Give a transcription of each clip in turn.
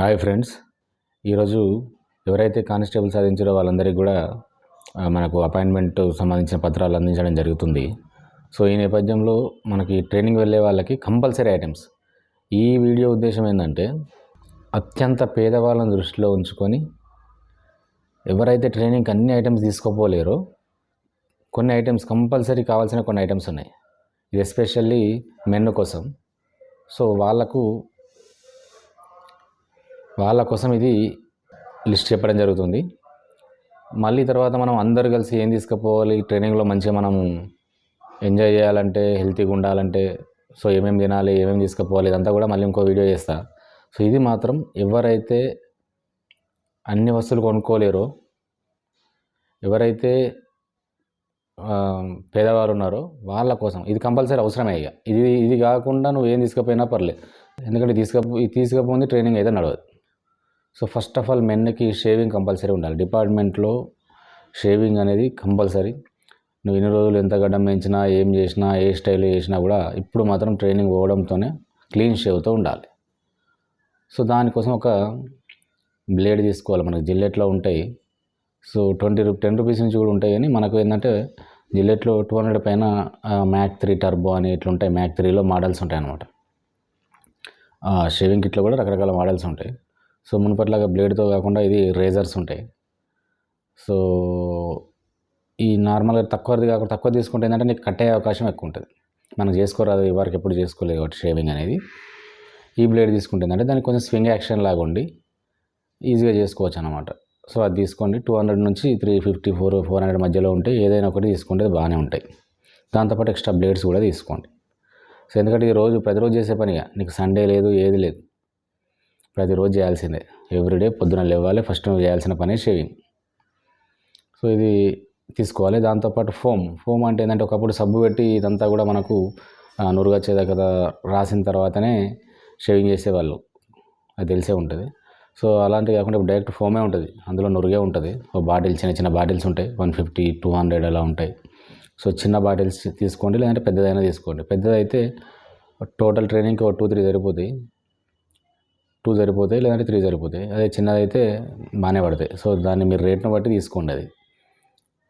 Hi friends. ఈరోజు ఎవరైతే constable సాధించారో వాళ్ళందరికీ కూడా మనకు అపాయింట్మెంట్ సంబంధించిన పత్రాలు అందించడం జరుగుతుంది. సో ఈ నేపథ్యంలో మనకి ట్రైనింగ్ వెళ్ళే వాళ్ళకి కంపల్సరీ ఐటమ్స్. ఈ వీడియో ఉద్దేశం ఏంటంటే అత్యంత పేదవాళ్ళని దృష్టిలో ఉంచుకొని ఎవరైతే ట్రైనింగ్కి అన్ని ఐటమ్స్ తీసుకోపోలేరో కొన్ని ఐటమ్స్ కంపల్సరీ కావాల్సిన కొన్ని ఐటమ్స్ ఉన్నాయి. ఇది ఎస్పెషల్లీ మెన్ కోసం. సో వాళ్ళకు వాళ్ళ కోసం ఇది లిస్ట్ చెప్పడం జరుగుతుంది. మళ్ళీ తర్వాత మనం అందరు కలిసి ఏం తీసుకుపోవాలి? ట్రైనింగ్లో మంచిగా మనం ఎంజాయ్ చేయాలంటే హెల్తీగా ఉండాలంటే సో ఏమేమి తినాలి ఏమేమి తీసుకుపోవాలి ఇదంతా కూడా మళ్ళీ ఇంకో వీడియో చేస్తా. సో ఇది మాత్రం ఎవరైతే అన్ని వస్తువులు కొనుక్కోలేరో ఎవరైతే పేదవారు ఉన్నారో వాళ్ళ కోసం ఇది కంపల్సరీ అవసరమే ఇక. ఇది ఇది కాకుండా నువ్వు ఏం తీసుకుపోయినా పర్లేదు. ఎందుకంటే తీసుకపో తీసుకపోయింది ట్రైనింగ్ అయితే నడవదు. సో ఫస్ట్ ఆఫ్ ఆల్ మెన్కి షేవింగ్ కంపల్సరీ ఉండాలి. డిపార్ట్మెంట్లో షేవింగ్ అనేది కంపల్సరీ. నువ్వు ఎన్ని రోజులు ఎంత గడ్డం పెంచినా ఏం చేసినా ఏ స్టైల్ చేసినా కూడా ఇప్పుడు మాత్రం ట్రైనింగ్ పోవడంతోనే క్లీన్ షేవ్తో ఉండాలి. సో దానికోసం ఒక బ్లేడ్ తీసుకోవాలి మనకి. జిల్లెట్లో ఉంటాయి. సో ట్వంటీ రూ టెన్ రూపీస్ నుంచి కూడా ఉంటాయి కానీ మనకు ఏంటంటే జిల్లెట్లో టూ హండ్రెడ్ పైన మ్యాక్ త్రీ టర్బో అని ఇట్లా ఉంటాయి మ్యాక్ త్రీలో మోడల్స్ ఉంటాయి అన్నమాట షేవింగ్ కిట్లో కూడా రకరకాల మోడల్స్ ఉంటాయి. సో మునుపట్లాగా బ్లేడ్తో కాకుండా ఇది రేజర్స్ ఉంటాయి. సో ఈ నార్మల్గా తక్కువది కాకుండా తక్కువ తీసుకుంటే ఏంటంటే నీకు కట్టే అవకాశం ఎక్కువ ఉంటుంది. మనం చేసుకోరాదు వారికి ఎప్పుడు చేసుకోలేదు కాబట్టి షేవింగ్ అనేది. ఈ బ్లేడ్ తీసుకుంటే ఏంటంటే దానికి కొంచెం స్వింగ్ యాక్షన్ లాగా ఉండి ఈజీగా చేసుకోవచ్చు అనమాట సో అది తీసుకోండి. టూ హండ్రెడ్ నుంచి three fifty four four hundred మధ్యలో ఉంటే ఏదైనా ఒకటి తీసుకుంటే బాగానే ఉంటాయి. దాంతోపాటు ఎక్స్ట్రా బ్లేడ్స్ కూడా తీసుకోండి. సో ఎందుకంటే ఈ రోజు ప్రతిరోజు చేసే పనిగా నీకు సండే లేదు ఏది లేదు. ప్రతిరోజు చేయాల్సిందే. ఎవ్రీడే పొద్దున లేవాలి ఫస్ట్ నువ్వు చేయాల్సిన పనే షేవింగ్. సో ఇది తీసుకోవాలి. దాంతోపాటు ఫోమ్. ఫోమ్ అంటే ఏంటంటే ఒకప్పుడు సబ్బు పెట్టి ఇదంతా కూడా మనకు ఆ, నురుగొచ్చేదా కదా రాసిన తర్వాతనే షేవింగ్ చేసేవాళ్ళు. అది తెలిసే ఉంటుంది. సో అలాంటివి కాకుండా ఇప్పుడు డైరెక్ట్ ఫోమే ఉంటుంది. అందులో నురుగే ఉంటుంది. ఒక బాటిల్ చిన్న చిన్న బాటిల్స్ ఉంటాయి. వన్ ఫిఫ్టీ టూ హండ్రెడ్ అలా ఉంటాయి. సో చిన్న బాటిల్స్ తీసుకోండి లేదంటే పెద్దదైనా తీసుకోండి. పెద్దదైతే టోటల్ ట్రైనింగ్కి ఒక టూ త్రీ సరిపోతాయి. టూ సరిపోతాయి లేదంటే త్రీ సరిపోతాయి. అదే చిన్నదైతే బాగానే పడతాయి. సో దాన్ని మీరు రేట్ను బట్టి తీసుకోండి అది.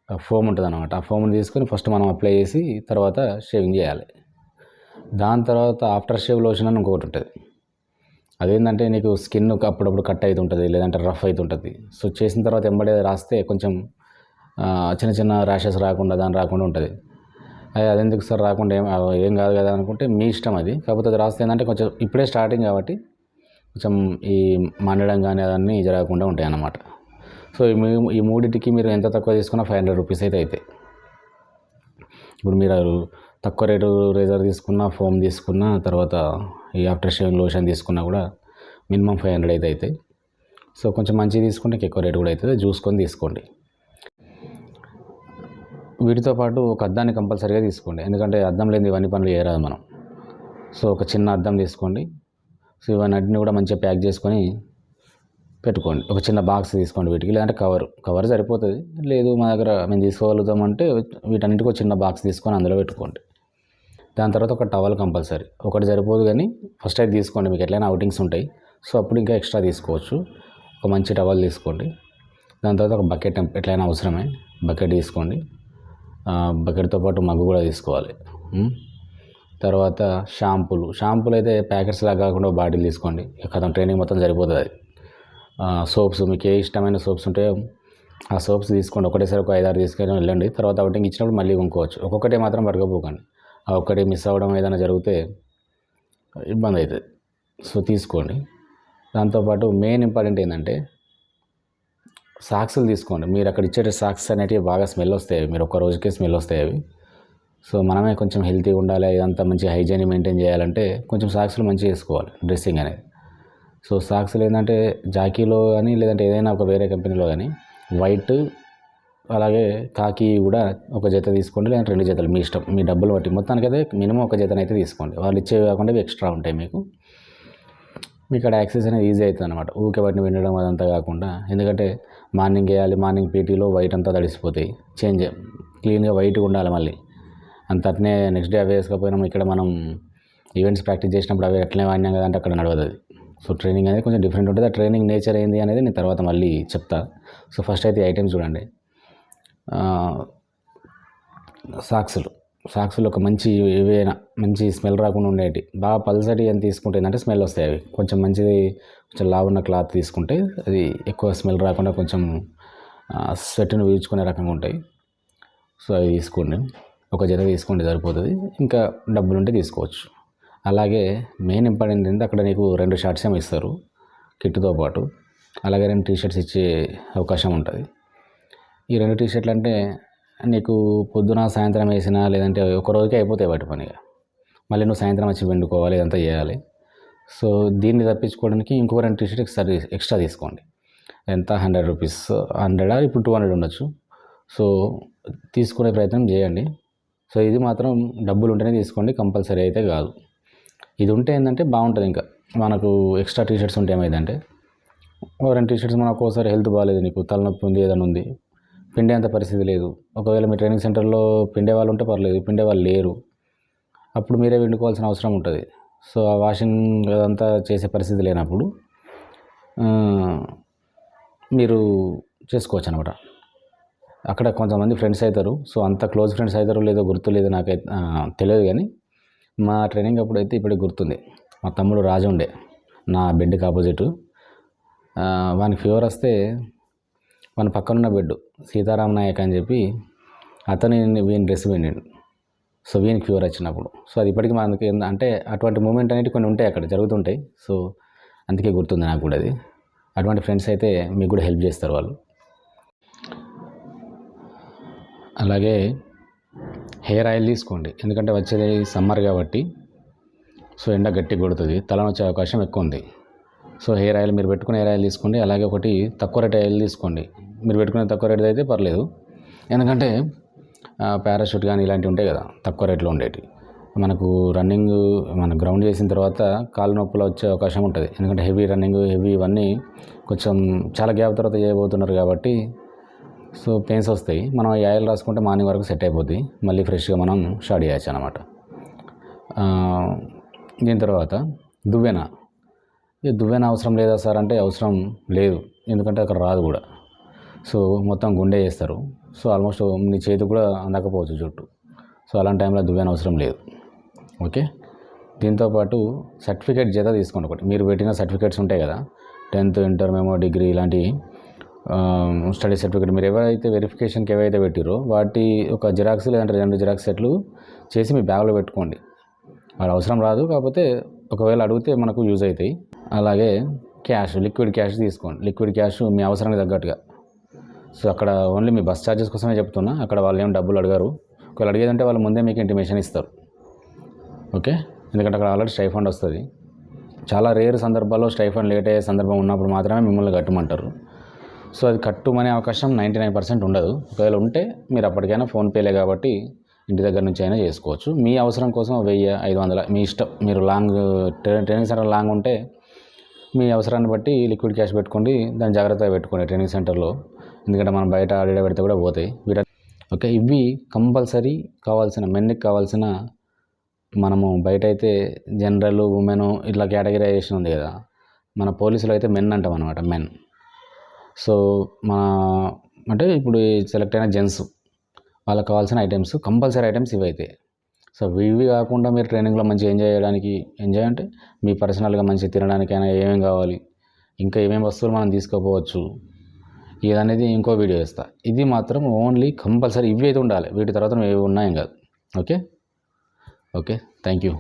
ఆ ఫోమ్ ఉంటుంది అనమాట ఆ ఫోమ్ని తీసుకొని ఫస్ట్ మనం అప్లై చేసి తర్వాత షేవింగ్ చేయాలి. దాని తర్వాత ఆఫ్టర్ షేవ్ లోషన్ అని ఇంకొకటి ఉంటుంది. అదేంటంటే నీకు స్కిన్ అప్పుడప్పుడు కట్ అవుతుంటుంది లేదంటే రఫ్ అవుతుంటుంది సో చేసిన తర్వాత ఎంబడే రాస్తే కొంచెం చిన్న చిన్న ర్యాషెస్ రాకుండా దాని రాకుండా ఉంటుంది. అదే అదెందుకు సార్ రాకుండా ఏం ఏం కాదు కదా అనుకుంటే మీ ఇష్టం అది. కాకపోతే అది రాస్తే ఏంటంటే కొంచెం ఇప్పుడే స్టార్టింగ్ కాబట్టి కొంచెం ఈ మండడం కానీ అవన్నీ జరగకుండా ఉంటాయి అన్నమాట సో ఈ ఈ మూడింటికి మీరు ఎంత తక్కువ తీసుకున్నా ఫైవ్ హండ్రెడ్ రూపీస్ అయితే అవుతాయి ఇప్పుడు మీరు తక్కువ రేటు రేజర్ తీసుకున్న ఫోమ్ తీసుకున్న తర్వాత ఈ ఆఫ్టర్ షేవింగ్ లోషన్ తీసుకున్నా కూడా మినిమం ఫైవ్ హండ్రెడ్ అయితే అవుతాయి సో కొంచెం మంచిది తీసుకుంటే ఎక్కువ రేటు కూడా అవుతుంది చూసుకొని తీసుకోండి. వీటితో పాటు ఒక అద్దాన్ని కంపల్సరీగా తీసుకోండి. ఎందుకంటే అద్దం లేని ఇవన్నీ పనులు చేయరాదు మనం. సో ఒక చిన్న అద్దం తీసుకోండి. సో ఇవన్నీ కూడా మంచిగా ప్యాక్ చేసుకొని పెట్టుకోండి. ఒక చిన్న బాక్స్ తీసుకోండి వీటికి. లేదంటే కవర్ కవర్ సరిపోతుంది. లేదు మా దగ్గర మేము తీసుకోగలుగుతామంటే వీటన్నిటికీ ఒక చిన్న బాక్స్ తీసుకొని అందులో పెట్టుకోండి. దాని తర్వాత ఒక టవల్ కంపల్సరీ. ఒకటి సరిపోదు కానీ ఫస్ట్ అయితే తీసుకోండి. మీకు ఎట్లయినా అవుటింగ్స్ ఉంటాయి. సో అప్పుడు ఇంకా ఎక్స్ట్రా తీసుకోవచ్చు. ఒక మంచి టవల్ తీసుకోండి. దాని తర్వాత ఒక బకెట్ ఎట్లయినా అవసరమే బకెట్ తీసుకోండి. బకెట్తో పాటు మగ్గు కూడా తీసుకోవాలి. తర్వాత షాంపూలు. షాంపూలు అయితే ప్యాకెట్స్ లాగా కాకుండా బాటిల్ తీసుకోండి. కథం ట్రైనింగ్ మొత్తం సరిపోతుంది అది. సోప్స్ మీకు ఏ ఇష్టమైన సోప్స్ ఉంటే ఆ సోప్స్ తీసుకోండి. ఒకటేసారి ఒక ఐదారు తీసుకొని వెళ్ళండి. తర్వాత అవుటింగ్ ఇచ్చినప్పుడు మళ్ళీ కొనుక్కోవచ్చు. ఒక్కొక్కటే మాత్రం పడకపోకండి ఆ ఒక్కటి మిస్ అవ్వడం ఏదైనా జరిగితే ఇబ్బంది అవుతుంది. సో తీసుకోండి. దాంతోపాటు మెయిన్ ఇంపార్టెంట్ ఏంటంటే సాక్సులు తీసుకోండి. మీరు అక్కడ ఇచ్చే సాక్స్ అనేటివి బాగా స్మెల్ వస్తాయి మీరు ఒక్క రోజుకే స్మెల్ వస్తాయి అవి. సో మనమే కొంచెం హెల్తీగా ఉండాలి ఇదంతా మంచి హైజీన్ మెయింటైన్ చేయాలంటే కొంచెం సాక్స్లు మంచిగా వేసుకోవాలి డ్రెస్సింగ్ అనేది. సో సాక్స్లు ఏంటంటే జాకీలో కానీ లేదంటే ఏదైనా ఒక వేరే కంపెనీలో కానీ వైట్ అలాగే కాకి కూడా ఒక జత తీసుకోండి లేదంటే రెండు జతలు. మీ ఇష్టం మీ డబ్బులు బట్టి. మొత్తానికి అయితే మినిమం ఒక జతనైతే తీసుకోండి. వాళ్ళు ఇచ్చేవి కాకుండా ఎక్స్ట్రా ఉంటాయి మీకు. మీకు ఇక్కడ యాక్సెస్ అనేది ఈజీ అవుతుంది అనమాట ఊకే వాటిని వినడం అదంతా కాకుండా. ఎందుకంటే మార్నింగ్ వేయాలి మార్నింగ్ పీటీలో వైట్ అంతా తడిసిపోతాయి. చేంజ్ క్లీన్గా వైట్గా ఉండాలి మళ్ళీ. అంత అట్నే నెక్స్ట్ డే అవి వేసుకపోయినాం. ఇక్కడ మనం ఈవెంట్స్ ప్రాక్టీస్ చేసినప్పుడు అవి ఎట్లనే వాడినాం కదంటే అక్కడ నడవదు అది. సో ట్రైనింగ్ అనేది కొంచెం డిఫరెంట్ ఉంటుంది. ఆ ట్రైనింగ్ నేచర్ ఏంది అనేది నేను తర్వాత మళ్ళీ చెప్తా. సో ఫస్ట్ అయితే ఐటమ్స్ చూడండి. సాక్సులు సాక్సులు ఒక మంచి ఏవైనా మంచి స్మెల్ రాకుండా ఉండేటి. బాగా పల్సటి అని తీసుకుంటే ఏంటంటే స్మెల్ వస్తాయి అవి. కొంచెం మంచిది కొంచెం లావున్న క్లాత్ తీసుకుంటే అది ఎక్కువ స్మెల్ రాకుండా కొంచెం స్వెట్ను పీల్చుకునే రకంగా ఉంటాయి. సో అవి తీసుకోండి. ఒక జత తీసుకోండి సరిపోతుంది. ఇంకా డబ్బులు ఉంటే తీసుకోవచ్చు. అలాగే మెయిన్ ఇంపార్టెంట్ ఏంటంటే అక్కడ నీకు రెండు షర్ట్స్ ఏమో ఇస్తారు కిట్తో పాటు. అలాగే రెండు టీ షర్ట్స్ ఇచ్చే అవకాశం ఉంటుంది. ఈ రెండు టీ షర్ట్లు అంటే నీకు పొద్దున సాయంత్రం వేసినా లేదంటే ఒక రోజుకే అయిపోతాయి వాటి పనిగా మళ్ళీ నువ్వు సాయంత్రం వచ్చి వండుకోవాలి ఇదంతా చేయాలి. సో దీన్ని తప్పించుకోవడానికి ఇంకొక రెండు టీ షర్ట్ ఎక్స్ట్రా ఎక్స్ట్రా తీసుకోండి. ఎంత? Hundred rupees. హండ్రెడ్? ఇప్పుడు టూ హండ్రెడ్ ఉండొచ్చు. సో తీసుకునే ప్రయత్నం చేయండి. సో ఇది మాత్రం డబ్బులు ఉంటేనే తీసుకోండి కంపల్సరీ అయితే కాదు. ఇది ఉంటే ఏంటంటే బాగుంటుంది ఇంకా. మనకు ఎక్స్ట్రా టీ షర్ట్స్ ఉంటే ఏమైందంటే రెండు టీ షర్ట్స్ మనకు ఒకసారి హెల్త్ బాగాలేదు నీకు తలనొప్పి ఉంది ఏదైనా ఉంది పిండే అంత పరిస్థితి లేదు. ఒకవేళ మీ ట్రైనింగ్ సెంటర్లో పిండే వాళ్ళు ఉంటే పర్లేదు పిండే వాళ్ళు లేరు. అప్పుడు మీరే వండుకోవాల్సిన అవసరం ఉంటుంది. సో ఆ వాషింగ్ అదంతా చేసే పరిస్థితి లేనప్పుడు మీరు చేసుకోవచ్చు అనమాట అక్కడ కొంతమంది ఫ్రెండ్స్ అవుతారు సో అంత క్లోజ్ ఫ్రెండ్స్ అవుతారో లేదో గుర్తులేదు నాకైతే తెలియదు కానీ మా ట్రైనింగ్ అప్పుడు అయితే ఇప్పటికి గుర్తుంది. మా తమ్ముడు రాజు ఉండే నా బెడ్కి ఆపోజిట్ వానికి ఫీవర్ వస్తే మన పక్కనున్న బెడ్ సీతారాం నాయక్ అని చెప్పి అతను వీని డ్రెస్ విన్నాడు సో వీనికి ఫీవర్ వచ్చినప్పుడు. సో అది ఇప్పటికీ మనకి అంటే అటువంటి మూమెంట్ అనేవి కొన్ని ఉంటాయి అక్కడ జరుగుతుంటాయి. సో అందుకే గుర్తుంది నాకు కూడా అది. అటువంటి ఫ్రెండ్స్ అయితే మీకు కూడా హెల్ప్ చేస్తారు వాళ్ళు. అలాగే హెయిర్ ఆయిల్ తీసుకోండి. ఎందుకంటే వచ్చేది సమ్మర్ కాబట్టి సో ఎండ గట్టి కొడుతుంది తలనొచ్చే అవకాశం ఎక్కువ ఉంది. సో హెయిర్ ఆయిల్ మీరు పెట్టుకునే హెయిర్ ఆయిల్ తీసుకోండి అలాగే ఒకటి తక్కువ రేట్ ఆయిల్ తీసుకోండి. మీరు పెట్టుకునే తక్కువ రేట్ అయితే పర్లేదు. ఎందుకంటే పారాషూట్ కానీ ఇలాంటివి ఉంటాయి కదా తక్కువ రేట్లో ఉండేవి మనకు రన్నింగ్ మన గ్రౌండ్ చేసిన తర్వాత కాలు నొప్పులు వచ్చే అవకాశం ఉంటుంది. ఎందుకంటే హెవీ రన్నింగ్ హెవీ ఇవన్నీ కొంచెం చాలా గ్యాప్ తర్వాత చేయబోతున్నారు కాబట్టి సో పెయిన్స్ వస్తాయి. మనం ఈ ఆయిల్ రాసుకుంటే మార్నింగ్ వరకు సెట్ అయిపోద్ది. మళ్ళీ ఫ్రెష్గా మనం స్టార్ట్ చేయొచ్చు అనమాట దీని తర్వాత దువ్వెన. ఈ దువ్వెన అవసరం లేదా సార్? అంటే అవసరం లేదు. ఎందుకంటే అక్కడ రాదు కూడా. సో మొత్తం గుండె చేస్తారు. సో ఆల్మోస్ట్ నీ చేతి కూడా అందకపోవచ్చు జుట్టు. సో అలాంటి టైంలో దువ్వెన అవసరం లేదు. ఓకే? దీంతోపాటు సర్టిఫికేట్ జత తీసుకోండి ఒకటి. మీరు పెట్టిన సర్టిఫికేట్స్ ఉంటాయి కదా. టెన్త్ ఇంటర్ మెమో డిగ్రీ ఇలాంటివి. స్టడీ సర్టిఫికేట్ మీరు ఎవరైతే వెరిఫికేషన్కి ఏవైతే పెట్టిరో వాటి ఒక జిరాక్స్ లేదంటే రెండు జిరాక్స్ సెట్లు చేసి మీ బ్యాగ్లో పెట్టుకోండి. అది అవసరం రాదు కాకపోతే ఒకవేళ అడిగితే మనకు యూజ్ అవుతాయి. అలాగే క్యాష్ లిక్విడ్ క్యాష్ తీసుకోండి. లిక్విడ్ క్యాష్ మీ అవసరానికి తగ్గట్టుగా. సో అక్కడ ఓన్లీ మీ బస్ ఛార్జెస్ కోసమే చెప్తున్నా. అక్కడ వాళ్ళు ఏం డబ్బులు అడగారు. ఒకవేళ అడిగేదంటే వాళ్ళు ముందే మీకు ఇంటిమేషన్ ఇస్తారు. ఓకే ఎందుకంటే అక్కడ ఆల్రెడీ స్టైఫండ్ వస్తుంది. చాలా రేర్ సందర్భాల్లో స్టైఫండ్ లేట్ అయ్యే సందర్భం ఉన్నప్పుడు మాత్రమే మిమ్మల్ని కట్టమంటారు. సో అది కట్టుమనే అవకాశం నైంటీ నైన్ పర్సెంట్ ఉండదు. ఒకవేళ ఉంటే మీరు అప్పటికైనా ఫోన్పేలే కాబట్టి ఇంటి దగ్గర నుంచి అయినా చేసుకోవచ్చు. మీ అవసరం కోసం వెయ్యి ఐదు వందల మీ ఇష్టం మీరు long training training center long ఉంటే మీ అవసరాన్ని బట్టి లిక్విడ్ క్యాష్ పెట్టుకోండి. దాన్ని జాగ్రత్తగా పెట్టుకోండి ట్రైనింగ్ సెంటర్లో. ఎందుకంటే మనం బయట ఆడిడ పెడితే కూడా పోతాయి. వీట ఓకే ఇవి కంపల్సరీ కావాల్సిన మెన్కి కావాల్సిన మనము బయట అయితే జనరల్ ఉమెన్ ఇట్లా కేటగిరైజేషన్ ఉంది కదా. మన పోలీసులు అయితే మెన్ అంటాం అనమాట మెన్. సో మా అంటే ఇప్పుడు సెలెక్ట్ అయిన జెంట్స్ వాళ్ళకి కావాల్సిన ఐటమ్స్ కంపల్సరీ ఐటమ్స్ ఇవి అయితే సో ఇవి కాకుండా మీరు ట్రైనింగ్లో మంచిగా ఎంజాయ్ చేయడానికి ఎంజాయ్ అంటే మీ పర్సనల్గా మంచిగా తినడానికైనా ఏమేమి కావాలి ఇంకా ఏమేమి వస్తువులు మనం తీసుకోపోవచ్చు ఇదనేది ఇంకో వీడియో ఇస్తా ఇది మాత్రం ఓన్లీ కంపల్సరీ ఇవి అయితే ఉండాలి. వీటి తర్వాత ఏవి ఉన్నాయం కాదు. ఓకే? ఓకే? Thank you